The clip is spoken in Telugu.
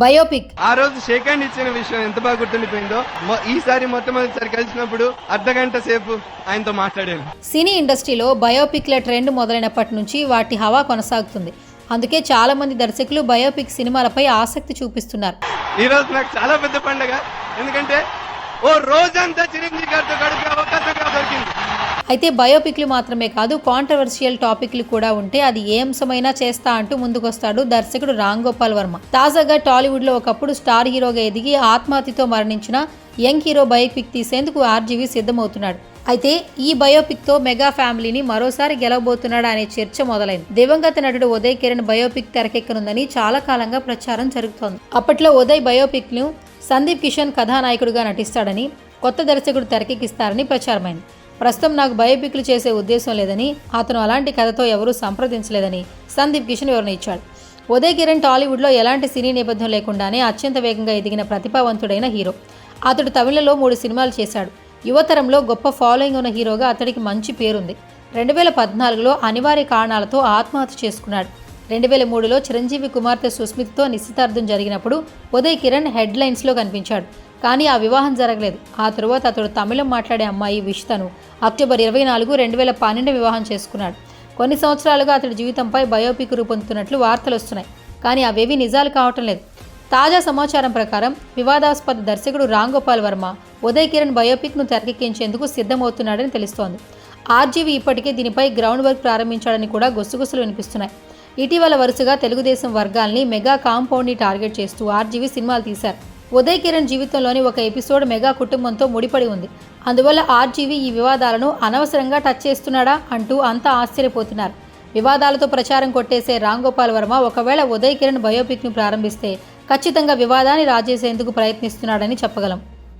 బయోపిక్ ఆ రోజు షేక్ హ్యాండ్ ఇచ్చిన విషయం ఎంత బాగా గుర్తుండిపోయిందో? ఈసారి మొట్టమొదటిసారి కలిసినప్పుడు అర్ధ గంట సేపు ఆయనతో మాట్లాడాను. సినీ ఇండస్ట్రీలో బయోపిక్ల ట్రెండ్ మొదలైనప్పటి నుంచి వాటి హవా కొనసాగుతుంది. అందుకే చాలా మంది దర్శకులు బయోపిక్ సినిమాలపై ఆసక్తి చూపిస్తున్నారు. ఈ రోజు నాకు చాలా పెద్ద పండగ. ఎందుకంటే ఓ రోజంతా చిరంజీవి గారితో గడిపే అవకాశం దొరికింది. అయితే బయోపిక్లు మాత్రమే కాదు కాంట్రవర్షియల్ టాపిక్లు కూడా ఉంటే అది ఏ అంశమైనా చేస్తా అంటూ ముందుకొస్తాడు దర్శకుడు రామ్ గోపాల్ వర్మ. తాజాగా టాలీవుడ్లో ఒకప్పుడు స్టార్ హీరోగా ఎదిగి ఆత్మహత్యతో మరణించిన యంగ్ హీరో బయోపిక్ తీసేందుకు ఆర్జీవి సిద్ధమవుతున్నాడు. అయితే ఈ బయోపిక్తో మెగా ఫ్యామిలీని మరోసారి గెలవబోతున్నాడా అనే చర్చ మొదలైంది. దివంగత నటుడు ఉదయ్ కిరణ్ బయోపిక్ తెరకెక్కనుందని చాలా కాలంగా ప్రచారం జరుగుతోంది. అప్పట్లో ఉదయ్ బయోపిక్ను సందీప్ కిషన్ కథానాయకుడిగా నటిస్తాడని కొత్త దర్శకుడు తెరకెక్కిస్తారని ప్రచారమైంది. ప్రస్తుతం నాకు బయోపిక్లు చేసే ఉద్దేశం లేదని అతను అలాంటి కథతో ఎవరూ సంప్రదించలేదని సందీప్ కిషన్ వివరణ ఇచ్చాడు. ఉదయ్ కిరణ్ టాలీవుడ్లో ఎలాంటి సినీ నేపథ్యం లేకుండానే అత్యంత వేగంగా ఎదిగిన ప్రతిభావంతుడైన హీరో. అతడు తమిళలో మూడు సినిమాలు చేశాడు. యువతరంలో గొప్ప ఫాలోయింగ్ ఉన్న హీరోగా అతడికి మంచి పేరుంది. రెండు వేల పద్నాలుగులో అనివార్య కారణాలతో ఆత్మహత్య చేసుకున్నాడు. రెండు వేల మూడులో చిరంజీవి కుమార్తె సుస్మిత్తో నిశ్చితార్థం జరిగినప్పుడు ఉదయ్ కిరణ్ హెడ్లైన్స్లో కనిపించాడు. కానీ ఆ వివాహం జరగలేదు. ఆ తరువాత అతడు తమిళం మాట్లాడే అమ్మాయి విష్తను అక్టోబర్ ఇరవై నాలుగు రెండు వేల పన్నెండు వివాహం చేసుకున్నాడు. కొన్ని సంవత్సరాలుగా అతడి జీవితంపై బయోపిక్ రూపొందుతున్నట్లు వార్తలు వస్తున్నాయి. కానీ అవేవి నిజాలు కావటం లేదు. తాజా సమాచారం ప్రకారం వివాదాస్పద దర్శకుడు రామ్ గోపాల్ వర్మ ఉదయ్ కిరణ్ బయోపిక్ను తెరకెక్కించేందుకు సిద్ధమవుతున్నాడని తెలుస్తోంది. ఆర్జీవి ఇప్పటికే దీనిపై గ్రౌండ్ వర్క్ ప్రారంభించాడని కూడా గుసగుసలు వినిపిస్తున్నాయి. ఇటీవల వరుసగా తెలుగుదేశం వర్గాల్ని మెగా కాంపౌండ్ని టార్గెట్ చేస్తూ ఆర్జీవి సినిమాలు తీశారు. ఉదయ్ కిరణ్ జీవితంలోని ఒక ఎపిసోడ్ మెగా కుటుంబంతో ముడిపడి ఉంది. అందువల్ల ఆర్జీవి ఈ వివాదాలను అనవసరంగా టచ్ చేస్తున్నాడా అంటూ అంతా ఆశ్చర్యపోతున్నారు. వివాదాలతో ప్రచారం కొట్టేసే రామ్ గోపాల్ వర్మ ఒకవేళ ఉదయ్ కిరణ్ బయోపిక్ను ప్రారంభిస్తే ఖచ్చితంగా వివాదాన్ని రాజేసేందుకు ప్రయత్నిస్తున్నాడని చెప్పగలం.